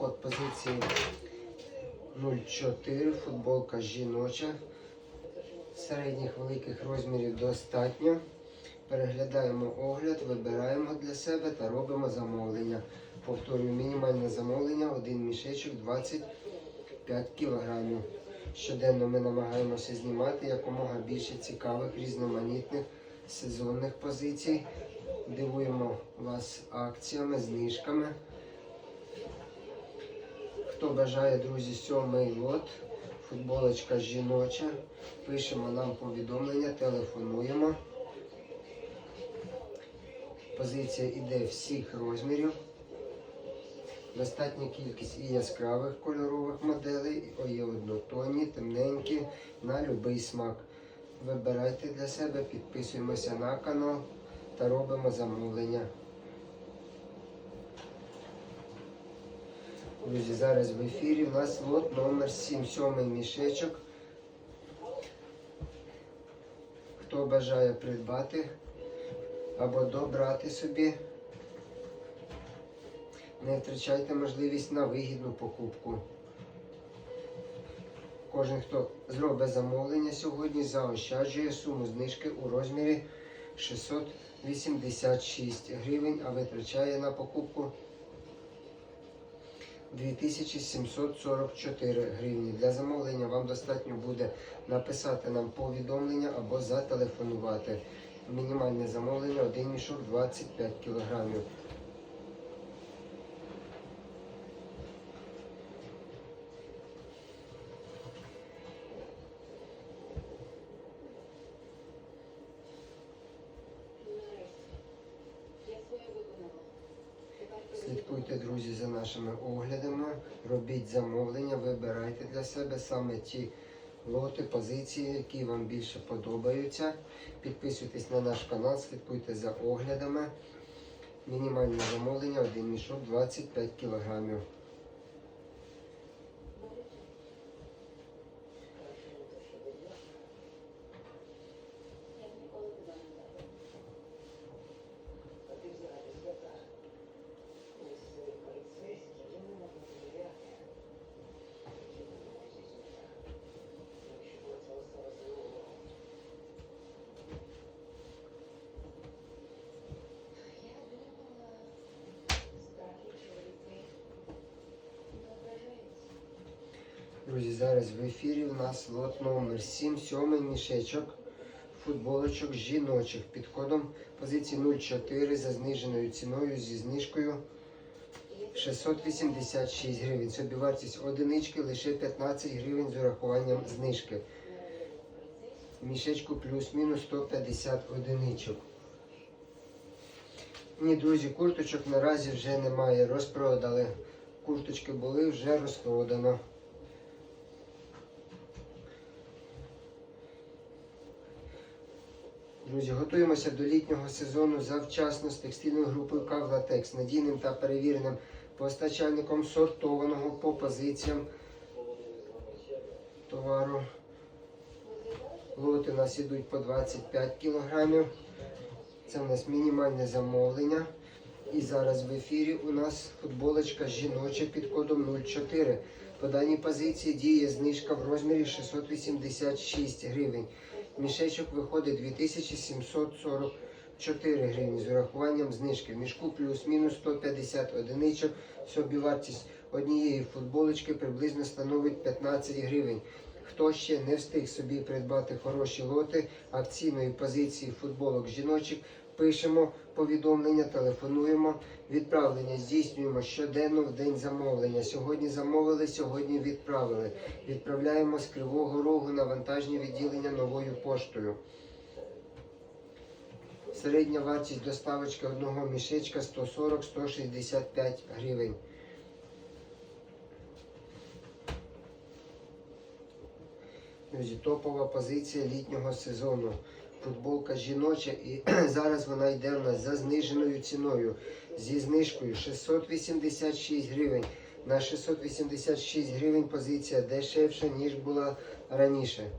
Код позиції 04, футболка жіноча. Середніх великих розмірів достатньо. Переглядаємо огляд, вибираємо для себе та робимо замовлення. Повторюю, мінімальне замовлення, один мішечок 25 кг. Щоденно ми намагаємося знімати якомога більше цікавих, різноманітних сезонних позицій. Дивуємо вас акціями, знижками. Хто бажає, друзі, сьомий лот, футболочка жіноча. Пишемо нам повідомлення, телефонуємо. Позиція йде всіх розмірів. Достатня кількість і яскравих кольорових моделей, і є однотонні, темненькі, на будь-який смак. Вибирайте для себе, підписуємося на канал та робимо замовлення. Друзі, зараз в ефірі у нас лот номер 7, сьомий мішечок. Хто бажає придбати або добрати собі, не втрачайте можливість на вигідну покупку. Кожен, хто зробить замовлення сьогодні, заощаджує суму знижки у розмірі 686 гривень, а витрачає на покупку 2744 гривні. Для замовлення вам достатньо буде написати нам повідомлення або зателефонувати. Мінімальне замовлення 1 мішок 25 кілограмів. Слідкуйте, друзі, за нашими оглядами, робіть замовлення, вибирайте для себе саме ті лоти, позиції, які вам більше подобаються. Підписуйтесь на наш канал, слідкуйте за оглядами. Мінімальне замовлення, один мішок 25 кілограмів. Друзі, зараз в ефірі у нас лот номер 7, сьомий мішечок футболочок жіночих під кодом позиції 04 за зниженою ціною зі знижкою 686 гривень. Собівартість одинички лише 15 гривень з урахуванням знижки. Мішечку плюс-мінус 150 одиничок. Ні, друзі, курточок наразі вже немає. Розпродали. Курточки були, вже розпродано. Друзі, готуємося до літнього сезону завчасно з текстильною групою Кавлатекс, надійним та перевіреним постачальником сортованого по позиціям товару. Лоти у нас ідуть по 25 кілограмів. Це у нас мінімальне замовлення. І зараз в ефірі у нас футболочка жіноча під кодом 04. По даній позиції діє знижка в розмірі 686 гривень. Мішечок виходить 2744 гривні з урахуванням знижки. Мішку плюс-мінус 150 одиничок. Собівартість однієї футболочки приблизно становить 15 гривень. Хто ще не встиг собі придбати хороші лоти акційної позиції футболок жіночих, пишемо повідомлення, телефонуємо. Відправлення здійснюємо щоденно в день замовлення. Сьогодні замовили, сьогодні відправили. Відправляємо з Кривого Рогу на вантажні відділення новою поштою. Середня вартість доставочки одного мішечка 140-165 гривень. Топова позиція літнього сезону. Футболка жіноча і зараз вона йде у нас за зниженою ціною. Зі знижкою 686 гривень. На 686 гривень позиція дешевша, ніж була раніше.